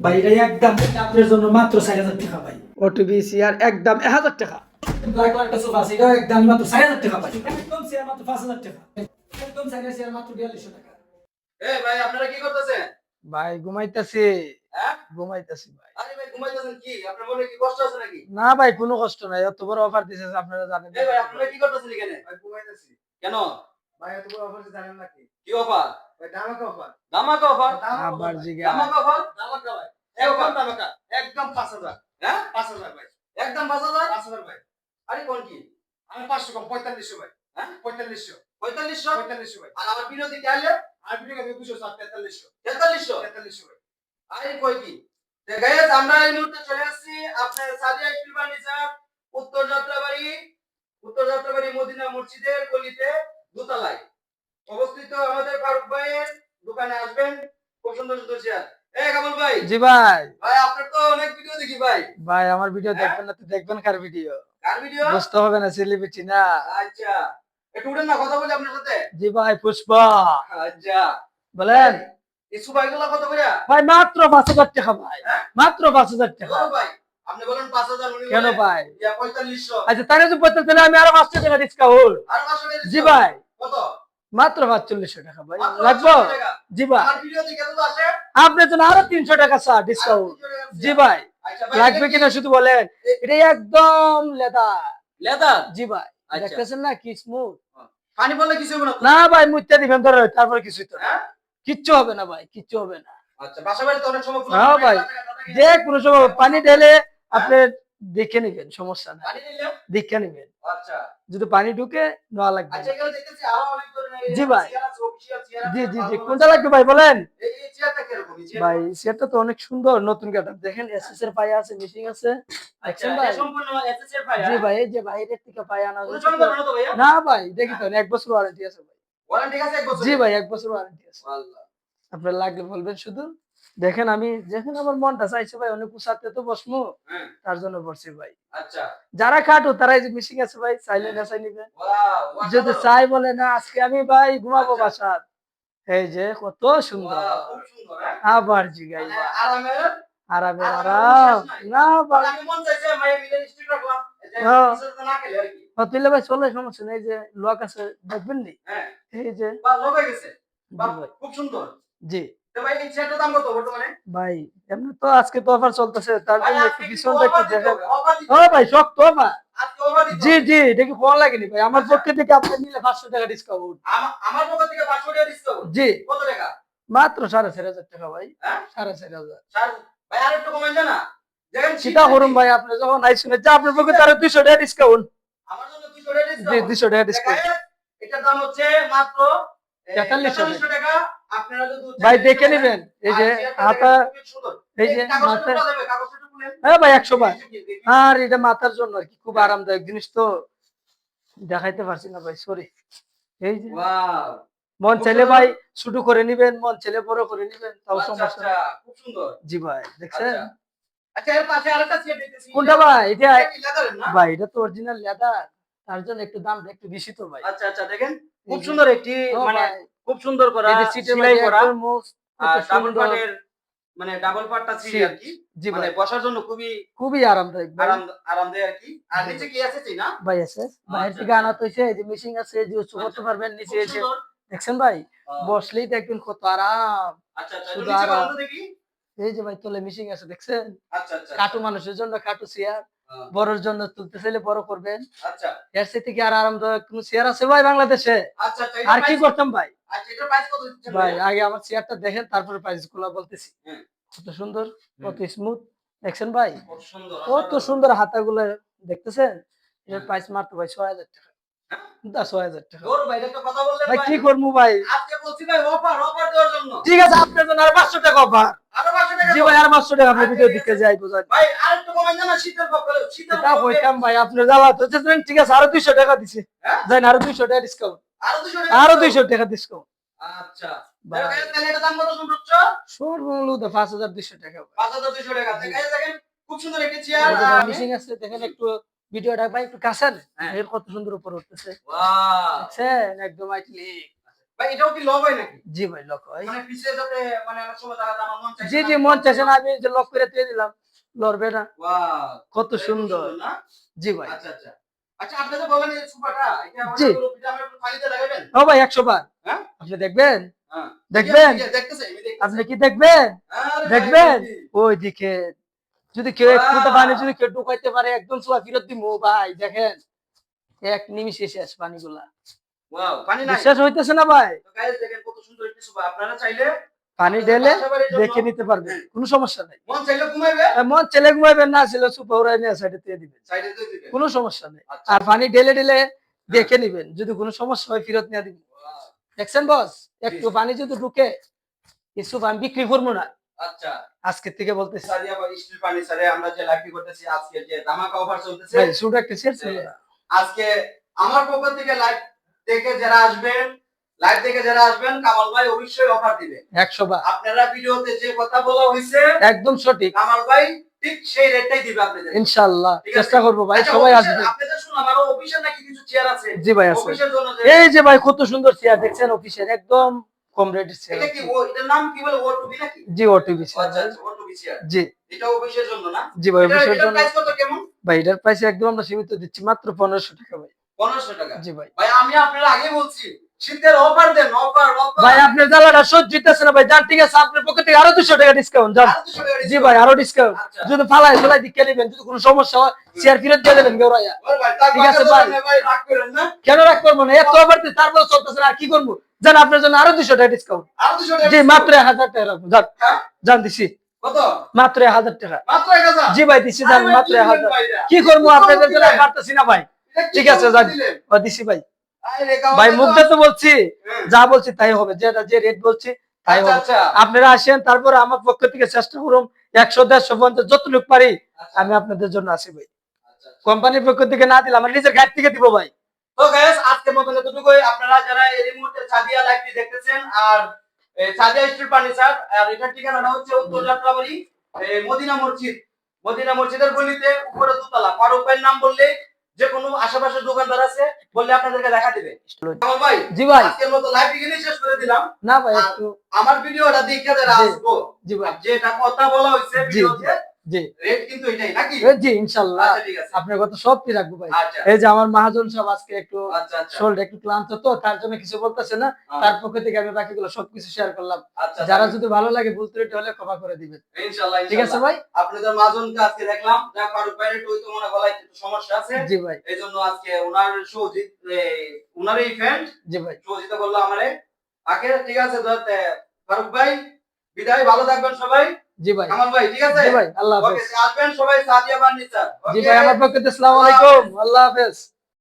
ভাই এটা একদম আপনার জন্য মাত্র চার হাজার টাকা ভাই। ওটিভি চেয়ার একদম এক হাজার টাকা। ব্ল্যাক কালারটা সোফা আছে এটা একদম মাত্র চার হাজার টাকা ভাই। একদম চেয়ার মাত্র পাঁচ হাজার টাকা। একদম চার চেয়ার মাত্র বিয়াল্লিশশো টাকা। এ ভাই আপনারা কি করতেছেন? ভাই ঘুমাইতেছি। হ্যাঁ? ঘুমাইতেছি ভাই। আরে ভাই ঘুমাইতেছেন কি? আপনার মনে কি কষ্ট আছে নাকি? না ভাই কোনো কষ্ট নাই। এত বড় অফার দিছে আপনারা জানেন ভাই আপনারা কি করতেছেন এখানে? ভাই ঘুমাইতেছি। কেন? ভাই এত বড় অফার জানেন নাকি কি? অফার ভাই দামাকা অফার ধামাকা অফার আবার জিগা ধামাকা অফার দামাকা ভাই। একদম একদম একদম পাঁচ হাজার। হ্যাঁ? পাঁচ হাজার ভাই। একদম পাঁচ হাজার? পাঁচ হাজার ভাই। আরে কোন কি? আমি পাঁচশো কম পঁয়তাল্লিশশো ভাই। হ্যাঁ? পঁয়তাল্লিশশো। পঁয়তাল্লিশশো? পঁয়তাল্লিশশো ভাই। আর আমার বিরোধী চাইলে ভাই। আরে কই কি? গাইস আমরা এই মুহূর্তে চলে আসছি আপনার সাদিয়া স্টিল ফার্নিচার উত্তর যাত্রাবাড়ি উত্তর যাত্রাবাড়ি মদিনা মসজিদের গলিতে। দোতলায়। অবস্থিত আমাদের ফারুক ভাইয়ের দোকানে আসবেন। খুব সুন্দর সুন্দর চেয়ার ভাই। জি ভাই। ভাই আপনার তো অনেক ভিডিও দেখি ভাই। ভাই আমার ভিডিও হ্যাঁ? দেখবেন না তো দেখবেন কার ভিডিও কার ভিডিও বুঝতে হবে না সেলিব্রিটি না। আচ্ছা। একটু উঠেন না কথা বলি আপনার সাথে। জি ভাই পুষ্পা। আচ্ছা। বলেন। কত করে? ভাই মাত্র পাঁচ হাজার টাকা ভাই। হ্যাঁ? মাত্র পাঁচ হাজার টাকা। ভাই। কেন ভাই? আচ্ছা তাহলে তো তাহলে আমি আরও পাঁচশো টাকা ডিসকাউন্ট জি ভাই। মাত্র পাঁচচল্লিশশো টাকা ভাই। লাগবো? জি ভাই। আপনার জন্য আরও তিনশো টাকা স্যার ডিসকাউন্ট জি ভাই। আচ্ছা লাগবে কিনা শুধু বলেন। এটা একদম লেদার লেদার জি ভাই। আচ্ছা। দেখতেছেন না কি স্মুথ পানি পড়লে কিছু হবে না না ভাই মুত্যা দিবেন ধরে তারপর কিছুই তো হ্যাঁ? কিচ্ছু হবে না ভাই কিচ্ছু হবে না। আচ্ছা বাসা বাড়িতে অনেক সময় হ্যাঁ ভাই। যে কোনো সময় পানি ঢেলে আপনি দেখে নেবেন সমস্যা না দেখে নেবেন। আচ্ছা। যদি পানি ঢুকে নেওয়া লাগবে। আচ্ছা জি ভাই। জি জি জি। কোনটা লাগবে ভাই বলেন? চেয়ারটা? ভাই সেটা তো অনেক সুন্দর নতুন গেটআপ দেখেন এসএস এর পায়া আছে মিশিং আছে। আচ্ছা? জি ভাই এই যে বাইরের থেকে পায়া আনা না ভাই দেখি তো এক বছর ওয়ারেন্টি আছে ভাই। জি ভাই এক বছর ওয়ারেন্টি আছে। আপনার লাগলে বলবেন শুধু। দেখেন আমি দেখেন আমার মনটা চাইছে ভাই অনেক উঁচাতে তো বসমু। হ্যাঁ। তার জন্য বসছি ভাই। আচ্ছা। যারা খাটো তারাই যে মিশিং আছে ভাই চাইলে না চাই নিবে। যদি চাই বলে না আজকে আমি ভাই ঘুমাবো আচ্ছা। বাসাত এই যে কত সুন্দর। হ্যাঁ। আবার জিগাই মানে আরামে। আরাম না হ্যাঁ। তুইলে ভাই চলে সমস্যা নেই। এই যে লক আছে দেখবেন নি? হ্যাঁ। এই যে হয়ে খুব সুন্দর। জি। ভাই দাম কত বর্তমানে? ভাই এমনি তো আজকে তো অফার চলতেছে তার জন্য একটু ডিসকাউন্ট একটু দেখেন ও ভাই শক্ত জি জি এটা কি ফোন লাগেনি ভাই। আমার আচ্ছা। পক্ষ থেকে আপনি নিলে পাঁচশো টাকা ডিসকাউন্ট আমার পক্ষ থেকে 500 টাকা discount। জি। কত টাকা? মাত্র সাড়ে চার হাজার টাকা ভাই। হ্যাঁ? সাড়ে চার হাজার। ভাই আরেকটু কমাই দেন না। সেটা করুন ভাই আপনি যখন যা আপনার পক্ষে তার দুইশো টাকা ডিসকাউন্ট আমার জন্য 200 টাকা জি discount। দুইশো টাকা ডিসকাউন্ট এটার দাম হচ্ছে মাত্র এ, 4300 4300 টাকা। ভাই দেখে। নিবেন এই যে হাতা। এই যে। হ্যাঁ ভাই একশো বার দেখি। আর এটা মাথার জন্য আর কি খুব আরামদায়ক জিনিস তো দেখাইতে পারছি না ভাই সরি এই যে! মন ছেলে ভাই ছোট করে নিবেন মন ছেলে বড় করে নিবেন তাও আচ্ছা, সমস্যা আচ্ছা, খুব সুন্দর। জি ভাই দেখছেন আচ্ছা। কোনটা ভাই এটা? ভাই এটা তো অরিজিনাল লেদার তার জন্য একটু দামটা একটু বেশি তো ভাই। আচ্ছা, আচ্ছা, দেখেন। খুব সুন্দর একটি মানে খুব সুন্দর করা সেলাই করা ডাবল। পাটের মানে ডাবল পাটটা ছিল আর কি মানে বসার জন্য খুবই খুবই আরামদায়ক আরাম আরামদায়ক আর কি আর নিচে কি আছে জি না? ভাই আছে। বাইরে আচ্ছা, থেকে আনা তো এই যে মেশিন আছে যে উঁচু করতে আচ্ছা, পারবেন নিচে এসে। দেখছেন ভাই? বসলেই দেখবেন কত আরাম। আচ্ছা আচ্ছা দেখি। এই যে ভাই তোলে মেশিন আছে দেখছেন? আচ্ছা আচ্ছা কাটু মানুষের জন্য কাটু চেয়ার বড়র জন্য তুলতে চাইলে বড় করবেন। আচ্ছা। এর সাথে কি আর আরামদায়ক কোন চেয়ার আছে ভাই বাংলাদেশে? আচ্ছা আচ্ছা আর কি করতাম ভাই? ভাই? আগে আমার চেয়ারটা দেখেন তারপরে প্রাইসগুলো বলতেছি। কত সুন্দর কত স্মুথ দেখছেন ভাই? কত সুন্দর কত সুন্দর হাতাগুলো দেখতেছেন? এর প্রাইস মাত্র ভাই ছয় হাজার টাকা। কি করব ভাই? ঠিক আছে আপনার জন্য আর পাঁচশো টাকা অফার আরও 500 টাকা জি ভাই আর পাঁচশো টাকা আপনার ভিডিও ঠিক যাই বোঝান ভাই আরেকটু কমাই না শীতের পক্ষে শীতের এটা পক্ষে। কইতাম ভাই আপনার জ্বালা তো ঠিক আছে আরও দুইশো টাকা দিছে। হ্যাঁ? আরও দুইশো টাকা ডিসকাউন্ট আরও। দুইশো টাকা ডিসকাউন্ট আচ্ছা। সর্বমূল্য পাঁচ হাজার দুইশো টাকা ভাই। 5200 টাকা। দেখেন দেখেন খুব সুন্দর একটি চেয়ার যে আছে দেখেন একটু ভিডিওটা ভাই একটু কাছেন হ্যাঁ। এর কত সুন্দর উপর উঠতেছে। দেখছেন? একদম ভাই জি লক মানে মানে মন জি না। জি মন চাইছে না আমি লক করে দিলাম লড়বে না। কত সুন্দর। জি ভাই। আচ্ছা আচ্ছা। আচ্ছা আপনি তো বলেন এই সোফাটা এটা জি। আমরা একটু লাগাবেন? ও ভাই একশো বার। হ্যাঁ? আপনি দেখবেন? হ্যাঁ। দেখবেন? আপনি কি দেখবেন? দেখবেন? জি। যদি কেউ একটু! পানি যদি কেউ ঢুকাইতে পারে একদম সোয়া ফিরত দিব ভাই দেখেন। এক নিমিষে শেষ পানিগুলা। পানি নাই। বিশ্বাস হইতেছে না ভাই? তো guys দেখেন কত সুন্দর একটি সোফা আপনারা চাইলে পানি ঢেলে দেখে নিতে পারবে। কোনো সমস্যা নাই। মন চাইলে ঘুমাইবে। মন না ছিল নিয়ে সাইডে দিয়ে দিবেন। কোনো সমস্যা নেই। আচ্ছা। আর পানি ঢেলে ঢেলে দেখে নিবেন যদি কোনো সমস্যা হয় ফেরত নিয়ে দিবেন। দেখছেন বস একটু পানি যদি ঢুকে কিছু আমি বিক্রি করব না। আচ্ছা। আজকে থেকে বলতেছি। স্টিল পানি আমরা যে লাইভটি করতেছি আজকে যে ধামাকা অফার চলতেছে। ভাই শুধু একটা শেয়ার আজকে আমার পক্ষ থেকে লাইভ দেখে যারা আসবেন লাইভ দেখে যারা আসবেন কামাল ভাই অবশ্যই অফার দিবে। একশো বার। আপনারা ভিডিওতে যে কথা বলা হয়েছে একদম সঠিক। কামাল ভাই ঠিক সেই রেটটাই দিবে আপনাদের। ইনশাল্লাহ চেষ্টা করব ভাই আচ্ছা, সবাই আসবে। আপনাদের শুনলাম আরও অফিসের নাকি কিছু চেয়ার আছে? জি ভাই আছে। এই যে ভাই কত সুন্দর চেয়ার দেখছেন অফিসের একদম কম রেটের চেয়ার এটা কি ও এটার নাম কি বলে নাকি? জি ওটিভি আচ্ছা আচ্ছা জি। এটা অফিসের জন্য না? জি ভাই অফিসের জন্য। প্রাইস কত কেমন? ভাই এটার প্রাইস একদম আমরা সীমিত দিচ্ছি মাত্র পনেরোশো টাকা ভাই। 1500 টাকা। জি ভাই। ভাই আমি আপনার আগে বলছি শীতের অফার দেন অফার অফার ভাই আপনার জ্বালাটা সহ্য হইতেছে না ভাই। যান ঠিক আছে আপনার পক্ষ থেকে আরও দুশো টাকা ডিসকাউন্ট যান। জি ভাই আরও ডিসকাউন্ট আচ্ছা। যদি ফালাই ফালাই দিকে নেবেন যদি কোনো সমস্যা হয় চেয়ার ফেরত দিয়ে দেবেন গৌরাইয়া ঠিক আছে, ভাই। ভাই করেন না। কেন রাখ করব না? এত অফার তারপরে চলতেছে আর কি করব? জান আপনার জন্য আরও দুশো টাকা ডিসকাউন্ট 200 জি মাত্র এক হাজার টাকা রাখব যান। হ্যাঁ? যান দিছি। কত? মাত্র এক হাজার টাকা। মাত্র 1000 জি ভাই দিছি যান মাত্র কি এক হাজার। দিলেন ভাই এটা? কি করব? আপনাদের জন্য পারতেছি না ভাই। ঠিক আছে যান। দিছি ভাই। ভাই ভাই মুখ তো- বলছি। যা বলছি তাই হবে যেটা যে রেট বলছি তাই আচ্ছা, হবে। আচ্ছা। আপনারা আসেন তারপরে আমার পক্ষ থেকে চেষ্টা করুন একশো দেড়শো পঞ্চাশ যতটুকু পারি আমি আপনাদের জন্য আসি ভাই। আচ্ছা, আচ্ছা। কোম্পানির পক্ষ থেকে না দিলে আমার নিজের গাড়ি থেকে দিব ভাই। তো গাইস আজকের মতন এতটুকুই। আপনারা যারা এই মুহূর্তে সাদিয়া লাইভটি দেখতেছেন আর সাদিয়া স্ট্রিট ফার্নিচার আর এটার ঠিকানাটা হচ্ছে উত্তর যাত্রাবাড়ি মদিনা মসজিদ। মদিনা মসজিদের গলিতে উপরে দোতলা। ভাইয়ের নাম বললে যে কোনো আশেপাশের দোকানদার বললে আপনাদেরকে দেখা দিবে। ভাই? জি ভাই। আজকের মতো লাইভ এখানে শেষ করে দিলাম। না ভাই একটু আমার ভিডিওটা দেখে যারা। আসব জি ভাই। যেটা কথা বলা হয়েছে জি। ভিডিওতে জি। রেট কিন্তু এটাই নাকি? জি ইনশাল্লাহ। আচ্ছা আপনার কথা সব কি রাখব ভাই। আচ্ছা। এই যে আমার মহাজন সব আজকে একটু আচ্ছা একটু ক্লান্ত তো তার জন্য কিছু বলতেছে না। হ্যাঁ। তার পক্ষ থেকে আমি বাকিগুলো সবকিছু শেয়ার করলাম। যারা যদি ভালো লাগে ভুল ত্রুটি হলে ক্ষমা করে দিবেন। ইনশাআল্লাহ ঠিক আছে ভাই? আপনাদের আজকে দেখলাম। যা তো মনে গলায় একটু সমস্যা আছে। জি ভাই। এই জন্য আজকে ওনার সৌজিত ওনার ফ্রেন্ড জি ভাই। সৌজিত করল আমারে। আগে ঠিক আছে ফারুক ভাই বিদায় ভালো থাকবেন সবাই। জি ভাই। আমার ভাই ঠিক আছে? জি ভাই আল্লাহ হাফেজ। আসবেন সবাই সাদিয়া ফার্নিচার জি ভাই আমার পক্ষ থেকে আসসালামু আলাইকুম। আল্লাহ হাফেজ।